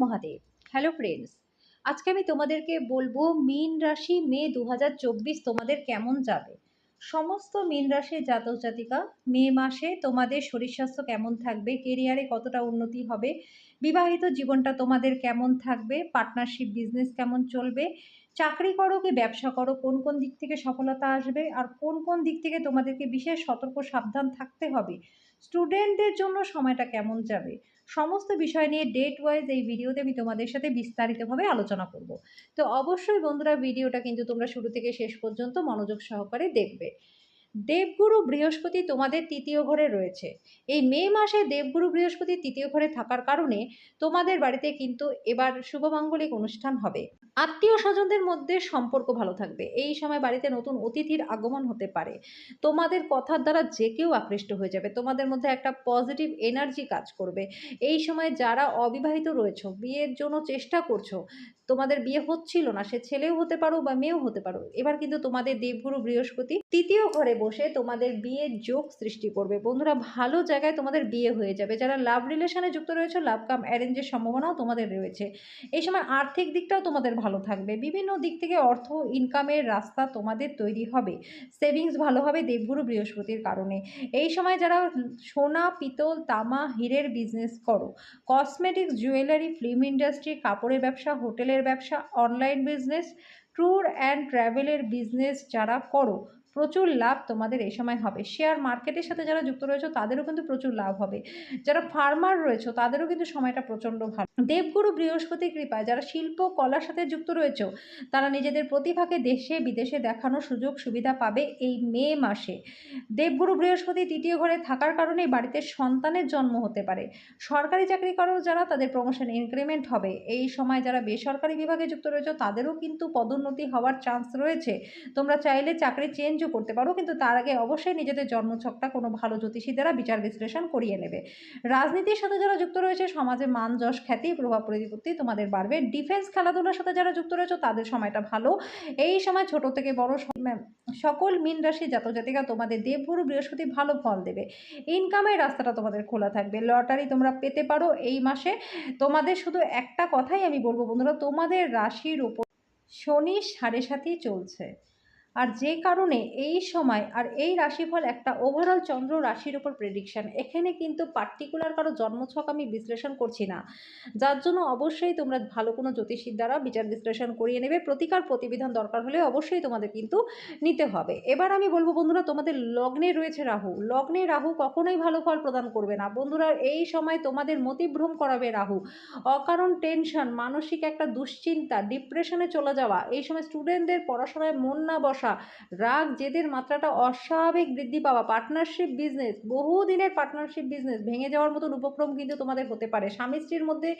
Mahadev. Hello friends আজকে আমি তোমাদেরকে বলব, মীন রাশি মে দু হাজার চব্বিশ তোমাদের কেমন যাবে? সমস্ত মীন রাশির জাতক জাতিকা, মে মাসে তোমাদের শরীর স্বাস্থ্য কেমন থাকবে? কেরিয়ারে কতটা উন্নতি হবে? বিবাহিত জীবনটা তোমাদের কেমন থাকবে? পার্টনারশিপ বিজনেস কেমন চলবে? চাকরি করো কি ব্যবসা করো? কোন কোন দিক থেকে সফলতা আসবে? আর কোন কোন দিক থেকে তোমাদেরকে বিশেষ সতর্ক সাবধান থাকতে হবে? স্টুডেন্টদের জন্য সময়টা কেমন যাবে? সমস্ত বিষয় নিয়ে ডেট ওয়াইজ এই ভিডিওতে আমি তোমাদের সাথে বিস্তারিতভাবে আলোচনা করব। তো অবশ্যই বন্ধুরা ভিডিওটা কিন্তু তোমরা শুরু থেকে শেষ পর্যন্ত মনোযোগ সহকারে দেখবে। দেবগুরু বৃহস্পতি তোমাদের তৃতীয় ঘরে রয়েছে। এই মে মাসে দেবগুরু বৃহস্পতি তৃতীয় ঘরে থাকার কারণে তোমাদের বাড়িতে কিন্তু এবার শুভমাঙ্গলিক অনুষ্ঠান হবে। আত্মীয় স্বজনদের মধ্যে সম্পর্ক ভালো থাকবে। এই সময় বাড়িতে নতুন অতিথির আগমন হতে পারে। তোমাদের কথার দ্বারা যে কেউ আকৃষ্ট হয়ে যাবে। তোমাদের মধ্যে একটা পজিটিভ এনার্জি কাজ করবে। এই সময় যারা অবিবাহিত রয়েছে, বিয়ের জন্য চেষ্টা করছ, তোমাদের বিয়ে হচ্ছিল না, সে ছেলেও হতে পারো বা মেয়েও হতে পারো। এবার কিন্তু তোমাদের দেবগুরু বৃহস্পতি তৃতীয় ঘরে বসে তোমাদের বিয়ের যোগ সৃষ্টি করবে। বন্ধুরা, ভালো জায়গায় তোমাদের বিয়ে হয়ে যাবে। যারা লাভ রিলেশনে যুক্ত রয়েছে লাভ কাম অ্যারেঞ্জের সম্ভাবনাও তোমাদের রয়েছে। এই সময় আর্থিক দিকটাও তোমাদের ভালো থাকবে। বিভিন্ন দিক থেকে অর্থ ইনকামের রাস্তা তোমাদের তৈরি হবে। সেভিংস ভালো হবে দেবগুরু বৃহস্পতির কারণে। এই সময় যারা সোনা, পিতল, তামা, হীরের বিজনেস করো কসমেটিক্স জুয়েলারি ফিল্ম ইন্ডাস্ট্রি কাপড়ের ব্যবসা হোটেলের ব্যবসা অনলাইন বিজনেস ট্যুর অ্যান্ড ট্রাভেলের বিজনেস যারা করো প্রচুর লাভ তোমাদের এই সময় হবে। শেয়ার মার্কেটের সাথে যারা যুক্ত রয়েছে, তাদেরও কিন্তু প্রচুর লাভ হবে। যারা ফার্মার রয়েছে, তাদেরও কিন্তু সময়টা প্রচণ্ড ভালো। দেবগুরু বৃহস্পতি কৃপায় যারা শিল্প কলার সাথে যুক্ত রয়েছে, তারা নিজেদের প্রতিভাকে দেশে বিদেশে দেখানোর সুযোগ সুবিধা পাবে এই মে মাসে। দেবগুরু বৃহস্পতি তৃতীয় ঘরে থাকার কারণে বাড়িতে সন্তানের জন্ম হতে পারে। সরকারি চাকরি করো যারা তাদের প্রমোশন ইনক্রিমেন্ট হবে, এই সময় যারা বেসরকারি বিভাগে যুক্ত রয়েছে, তাদেরও কিন্তু পদোন্নতি হওয়ার চান্স রয়েছে। তোমরা চাইলে চাকরি চেঞ্জও করতে পারো, কিন্তু তার আগে অবশ্যই নিজেদের জন্মছকটা কোনো ভালো জ্যোতিষী দ্বারা বিচার বিশ্লেষণ করিয়ে নেবে। রাজনীতির সাথে যারা যুক্ত রয়েছে, সমাজে মান, যশ, খ্যাতি, প্রভাব প্রতিপত্তি তোমাদের বাড়বে। ডিফেন্স খেলাধুলার সাথে যারা যুক্ত রয়েছে, তাদের সময়টা ভালো। এই সময় ছোট থেকে বড় সকল মিন রাশি জাতক জাতিকা তোমাদের দেবগুরু, বৃহস্পতি ভালো ফল দেবে। ইনকামের রাস্তাটা তোমাদের খোলা থাকবে। লটারি তোমরা পেতে পারো এই মাসে। তোমাদের শুধু একটা কথাই আমি বলব বন্ধুরা, তোমাদের রাশির উপর শনি সাড়ে সাথেই চলছে। আর যে কারণে এই সময় আর এই রাশিফল একটা ওভারঅল চন্দ্র রাশির উপর প্রেডিকশন এখানে কিন্তু পার্টিকুলার কারও জন্মছক আমি বিশ্লেষণ করছি না। যার জন্য অবশ্যই তোমরা ভালো কোনো জ্যোতিষীর দ্বারা বিচার বিশ্লেষণ করিয়ে নেবে। প্রতিকার প্রতিবিধান দরকার হলে অবশ্যই তোমাদের কিন্তু নিতে হবে। এবার আমি বলব বন্ধুরা, তোমাদের লগ্নে রয়েছে রাহু। লগ্নে রাহু কখনোই ভালো ফল প্রদান করবে না। বন্ধুরা, এই সময় তোমাদের মতিভ্রম করাবে রাহু। অকারণ টেনশন মানসিক একটা দুশ্চিন্তা ডিপ্রেশনে চলে যাওয়া, এই সময় স্টুডেন্টদের পড়াশোনায় মন না বসা রাগ, জেদের মাত্রাটা অস্বাভাবিক বৃদ্ধি পাওয়া পার্টনারশিপ বিজনেস বহুদিনের পার্টনারশিপ বিজনেস ভেঙে যাওয়ার মতন উপক্রম কিন্তু তোমাদের হতে পারে। স্বামী স্ত্রীর মধ্যে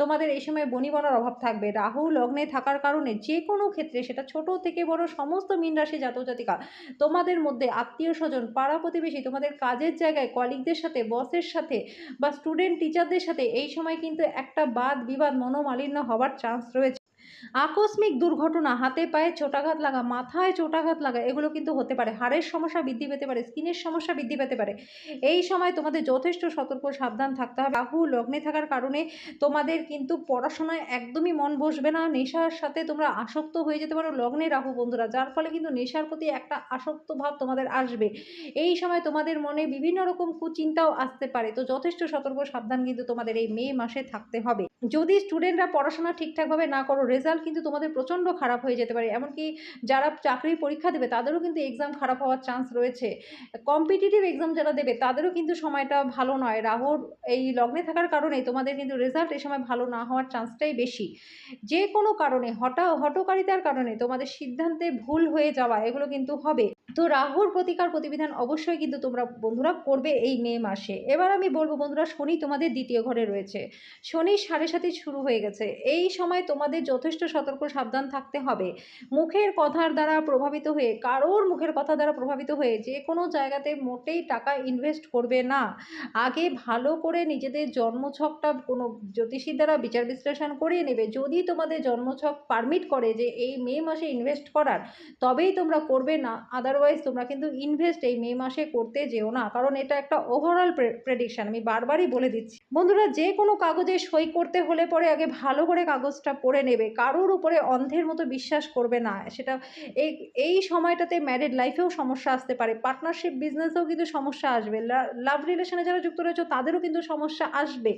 তোমাদের এই সময় বনিবনার অভাব থাকবে। রাহু লগ্নে থাকার কারণে যে কোনো ক্ষেত্রে সেটা ছোট থেকে বড় সমস্ত মীন রাশি জাতক জাতিকা তোমাদের মধ্যে আত্মীয় স্বজন, পাড়া প্রতিবেশী তোমাদের কাজের জায়গায় কলিগদের সাথে বসের সাথে বা স্টুডেন্ট টিচারদের সাথে এই সময় কিন্তু একটা বাদ বিবাদ মনোমালিন্য হওয়ার চান্স রয়েছে। আকস্মিক দুর্ঘটনা, হাতে পায়ে চোটাঘাত লাগা, মাথায় চোটাঘাত লাগা, এগুলো কিন্তু হতে পারে। হাড়ের সমস্যা বৃদ্ধি পেতে পারে, স্কিনের সমস্যা বৃদ্ধি পেতে পারে। এই সময় তোমাদের যথেষ্ট সতর্ক, সাবধান থাকতে হবে। রাহু, লগ্নে থাকার কারণে তোমাদের কিন্তু পড়াশোনায় একদমই মন বসবে না। নেশার সাথে তোমরা আসক্ত হয়ে যেতে পারো লগ্নে রাহু বন্ধুরা, যার ফলে কিন্তু নেশার প্রতি একটা আসক্ত ভাব তোমাদের আসবে। এই সময় তোমাদের মনে বিভিন্ন রকম কুচিন্তাও আসতে পারে। তো যথেষ্ট সতর্ক, সাবধান কিন্তু তোমাদের এই মে মাসে থাকতে হবে। যদি স্টুডেন্টরা পড়াশোনা ঠিকঠাকভাবে না করো রেজাল্ট কিন্তু তোমাদের প্রচণ্ড খারাপ হয়ে যেতে পারে। এমনকি যারা চাকরির পরীক্ষা দেবে, তাদেরও কিন্তু এক্সাম খারাপ হওয়ার চান্স রয়েছে। কম্পিটিটিভ এক্সাম যারা দেবে, তাদেরও কিন্তু সময়টা ভালো নয়। রাহুর এই লগ্নে থাকার কারণে তোমাদের কিন্তু রেজাল্ট এই সময় ভালো না হওয়ার চান্সটাই বেশি। যে কোনো কারণে হঠাৎ হটকারিতার কারণে তোমাদের সিদ্ধান্তে ভুল হয়ে যাওয়া, এগুলো কিন্তু হবে। তো রাহুর প্রতিকার প্রতিবিধান অবশ্যই কিন্তু তোমরা বন্ধুরা করবে এই মে মাসে। এবার আমি বলব বন্ধুরা, শনি তোমাদের দ্বিতীয় ঘরে রয়েছে। শনি সাড়ে সাথে শুরু হয়ে গেছে। এই সময় তোমাদের যথেষ্ট সতর্ক, সাবধান থাকতে হবে। মুখের কথার দ্বারা প্রভাবিত হয়ে, কারোর মুখের কথা দ্বারা প্রভাবিত হয়ে যে কোনো জায়গাতে মোটেই টাকা ইনভেস্ট করবে না। আগে ভালো করে নিজেদের জন্মছকটা কোনো জ্যোতিষীর দ্বারা বিচার বিশ্লেষণ করিয়ে নেবে। যদি তোমাদের জন্মছক পারমিট করে যে এই মে মাসে ইনভেস্ট করার, তবেই তোমরা করবে না। আদারওয়াইজ আদারওয়াইজ তোমরা কিন্তু ইনভেস্ট এই মে মাসে করতে যেও না। কারণ এটা একটা ওভারঅল প্রেডিকশন আমি বারবারই বলে দিচ্ছি। বন্ধুরা যে কোনো কাগজে সই করতে হলে পরে আগে ভালো করে কাগজটা পড়ে নেবে। কারোর উপরে অন্ধের মতো বিশ্বাস করবে না। সেটা এই এই সময়টাতে ম্যারিড লাইফেও সমস্যা আসতে পারে। পার্টনারশিপ বিজনেসেও কিন্তু সমস্যা আসবে। লাভ রিলেশনে যারা যুক্ত রয়েছে, তাদেরও কিন্তু সমস্যা আসবে।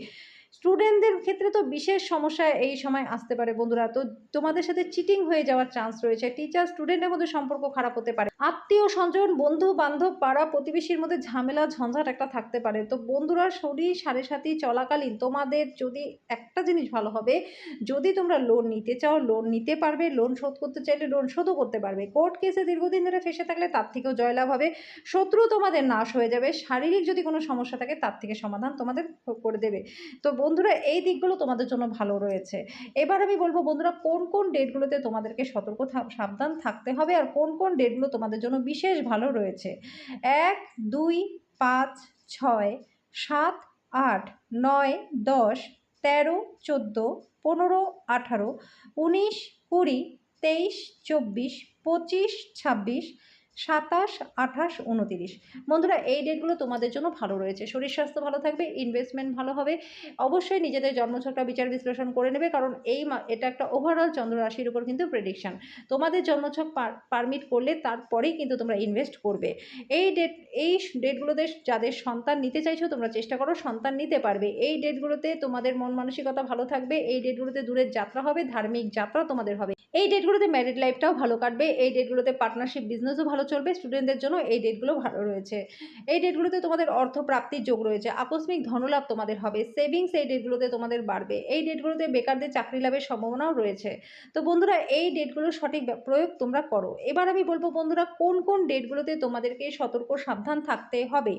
স্টুডেন্টদের ক্ষেত্রে তো বিশেষ সমস্যা এই সময় আসতে পারে বন্ধুরা। তো তোমাদের সাথে চিটিং হয়ে যাওয়ার চান্স রয়েছে। টিচার স্টুডেন্টের মধ্যে সম্পর্ক খারাপ হতে পারে। আত্মীয় স্বজন, বন্ধু, বান্ধব, পাড়া, প্রতিবেশীর মধ্যে ঝামেলা, ঝঞ্ঝাট একটা থাকতে পারে। তো বন্ধুরা, শরীর সাড়ে সাথী চলাকালীন তোমাদের যদি একটা জিনিস ভালো হবে, যদি তোমরা লোন নিতে চাও লোন নিতে পারবে লোন শোধ করতে চাইলে লোন শোধও করতে পারবে। কোর্ট কেসে দীর্ঘদিন ধরে ফেসে থাকলে তার থেকেও জয়লাভ হবে। শত্রু তোমাদের নাশ হয়ে যাবে। শারীরিক যদি কোনো সমস্যা থাকে, তার থেকে সমাধান তোমাদের করে দেবে। তো বন্ধুরা, এই দিকগুলো তোমাদের জন্য ভালো রয়েছে। এবার আমি বলব বন্ধুরা, কোন কোন ডেটগুলোতে তোমাদেরকে সতর্ক সাবধান থাকতে হবে আর কোন কোন ডেটগুলো তোমাদের জন্য বিশেষ ভালো রয়েছে? এক, দুই, পাঁচ, ছয়, সাত, আট, নয়, দশ, তেরো, চোদ্দ, পনেরো, আঠারো, উনিশ, কুড়ি, তেইশ, চব্বিশ, পঁচিশ, ছাব্বিশ সাতাশ, আঠাশ, উনতিরিশ। বন্ধুরা, এই ডেটগুলো তোমাদের জন্য ভালো রয়েছে। শরীর স্বাস্থ্য ভালো থাকবে ইনভেস্টমেন্ট ভালো হবে। অবশ্যই নিজেদের জন্মছকটা বিচার বিশ্লেষণ করে নেবে, কারণ এই এটা একটা ওভারঅল চন্দ্র রাশির উপর কিন্তু প্রেডিকশন তোমাদের জন্মছক পারমিট করলে তারপরেই কিন্তু তোমরা ইনভেস্ট করবে। এই ডেট এই ডেটগুলোতে যাদের সন্তান নিতে চাইছো, তোমরা চেষ্টা করো সন্তান নিতে পারবে। এই ডেটগুলোতে তোমাদের মন মানসিকতা ভালো থাকবে, এই ডেটগুলোতে দূরের যাত্রা হবে, ধার্মিক যাত্রা তোমাদের হবে। এই ডেটগুলোতে ম্যারিড লাইফটাও ভালো কাটবে, এই ডেটগুলোতে পার্টনারশিপ বিজনেসও ভালো চলবে স্টুডেন্টদের জন্য এই ডেটগুলো ভালো রয়েছে। এই ডেটগুলোতে তোমাদের অর্থ প্রাপ্তির যোগ রয়েছে। আকস্মিক ধনলাভ তোমাদের হবে সেভিংস এই ডেটগুলোতে তোমাদের বাড়বে। এই ডেটগুলোতে বেকারদের চাকরি লাভের সম্ভাবনাও রয়েছে। তো বন্ধুরা, এই ডেটগুলোর সঠিক প্রয়োগ তোমরা করো। এবার আমি বলব বন্ধুরা, কোন কোন ডেটগুলোতে তোমাদেরকে সতর্ক সাবধান থাকতে হবে?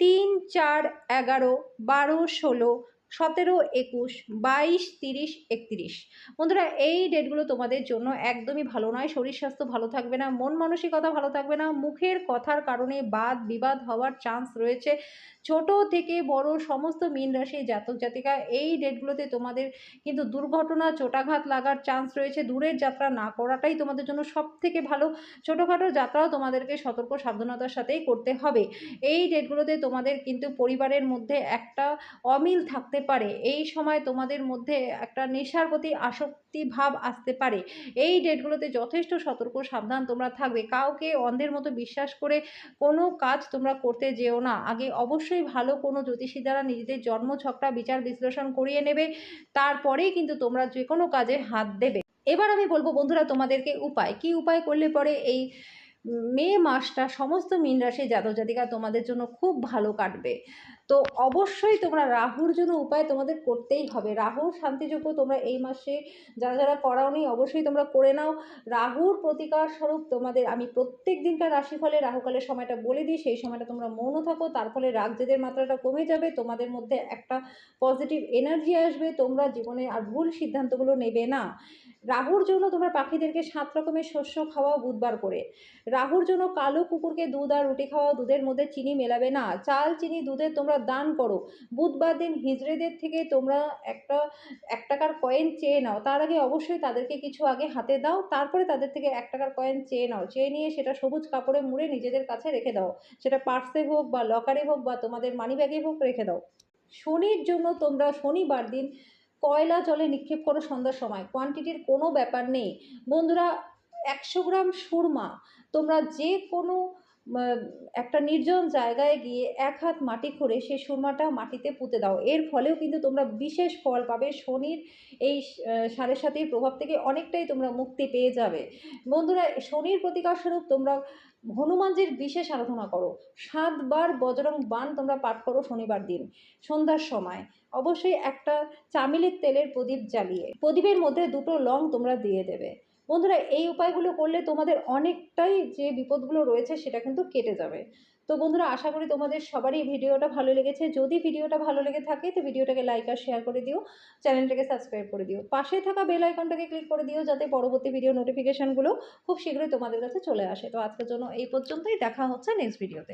তিন, চার, এগারো, বারো, ষোলো সতেরো, একুশ, বাইশ, তিরিশ, একত্রিশ। বন্ধুরা, এই ডেটগুলো তোমাদের জন্য একদমই ভালো নয়। শরীর স্বাস্থ্য ভালো থাকবে না, মন মানসিকতা ভালো থাকবে না, মুখের কথার কারণে বাদ বিবাদ হওয়ার চান্স রয়েছে। ছোট থেকে বড় সমস্ত মীন রাশি জাতক জাতিকা, এই ডেটগুলোতে তোমাদের কিন্তু দুর্ঘটনা, চোটাঘাত লাগার চান্স রয়েছে। দূরের যাত্রা না করাটাই তোমাদের জন্য সব থেকে ভালো। ছোটোখাটো যাত্রাও তোমাদেরকে সতর্ক সাবধানতার সাথেই করতে হবে। এই ডেটগুলোতে তোমাদের কিন্তু পরিবারের মধ্যে একটা অমিল থাকতে পারে। এই সময় তোমাদের মধ্যে একটা নেশার প্রতি আসক্তি ভাব আসতে পারে। এই ডেটগুলোতে যথেষ্ট সতর্ক, সাবধান তোমরা থাকবে। কাউকে অন্ধের মতো বিশ্বাস করে কোনো কাজ তোমরা করতে যেও না। আগে অবশ্যই ভালো কোনো জ্যোতিষী দ্বারা নিজেদের জন্মছকটা বিচার, বিশ্লেষণ করিয়ে নেবে। তারপরেই কিন্তু তোমরা যে কোনো কাজে হাত দেবে। এবার আমি বলব বন্ধুরা তোমাদেরকে উপায়। কি উপায় করলে পরে এই মে মাসটা সমস্ত মীন রাশি জাতক জাতিকা তোমাদের জন্য খুব ভালো কাটবে। তো অবশ্যই তোমরা রাহুর জন্য উপায় তোমাদের করতেই হবে। রাহুর শান্তিযোগ্য তোমরা এই মাসে যারা যারা করাওনি অবশ্যই তোমরা করে নাও। রাহুর প্রতিকার স্বরূপ তোমাদের, আমি প্রত্যেক দিনকার রাশিফলে রাহুকালের সময়টা বলে দিই, সেই সময়টা তোমরা মৌন থাকো। তার ফলে রাগ জেদের মাত্রাটা কমে যাবে, তোমাদের মধ্যে একটা পজিটিভ এনার্জি আসবে। তোমরা জীবনে আর ভুল সিদ্ধান্তগুলো নেবে না। রাহুর জন্য তোমরা পাখিদেরকে সাত রকমের শস্য খাওয়াও বুধবার করে। রাহুর জন্য কালো কুকুরকে দুধ আর রুটি খাওয়া দুধের মধ্যে চিনি মেলাবে না। চাল, চিনি দুধের তোমরা দান করো। বুধবার দিন হিজড়েদের থেকে তোমরা একটা, এক টাকার কয়েন চেয়ে নাও। তার আগে অবশ্যই তাদেরকে কিছু আগে হাতে দাও। তারপরে তাদের থেকে এক টাকার কয়েন চেয়ে নাও। চেয়ে নিয়ে সেটা সবুজ কাপড়ে মুড়ে নিজেদের কাছে রেখে দাও। সেটা পার্সে হোক বা লকারে হোক বা তোমাদের মানি ব্যাগে হোক রেখে দাও। শনির জন্য তোমরা শনিবার দিন কয়লা জলে নিক্ষেপ করো সন্ধ্যার সময়। কোয়ান্টিটির কোনো ব্যাপার নেই। বন্ধুরা, একশো গ্রাম সুরমা, তোমরা যে কোনো একটা নির্জন জায়গায় গিয়ে এক হাত মাটি খুঁড়ে সেই সুরমাটা মাটিতে পুঁতে দাও। এর ফলেও কিন্তু তোমরা বিশেষ ফল পাবে। শনির এই সাড়ে সাতির প্রভাব থেকে অনেকটাই তোমরা মুক্তি পেয়ে যাবে। বন্ধুরা, শনির প্রতিকার স্বরূপ তোমরা হনুমানজির বিশেষ আরাধনা করো। সাতবার বজরং বান তোমরা পাঠ করো শনিবার দিন, সন্ধ্যার সময়। অবশ্যই একটা চামিলের তেলের প্রদীপ জ্বালিয়ে, প্রদীপের মধ্যে দুটো লং তোমরা দিয়ে দেবে। বন্ধুরা, এই উপায়গুলো করলে তোমাদের অনেকটাই যে বিপদগুলো রয়েছে সেটা কিন্তু কেটে যাবে। তো বন্ধুরা, আশা করি তোমাদের সবারই ভিডিওটা ভালো লেগেছে। যদি ভিডিওটা ভালো লেগে থাকে, তো ভিডিওটাকে লাইক আর শেয়ার করে দিও। চ্যানেলটাকে সাবস্ক্রাইব করে দিও। পাশে থাকা বেল আইকনটাকে ক্লিক করে দিও, যাতে পরবর্তী ভিডিও নোটিফিকেশানগুলো খুব শীঘ্রই তোমাদের কাছে চলে আসে। তো আজকের জন্য এই পর্যন্তই। দেখা হচ্ছে নেক্সট ভিডিওতে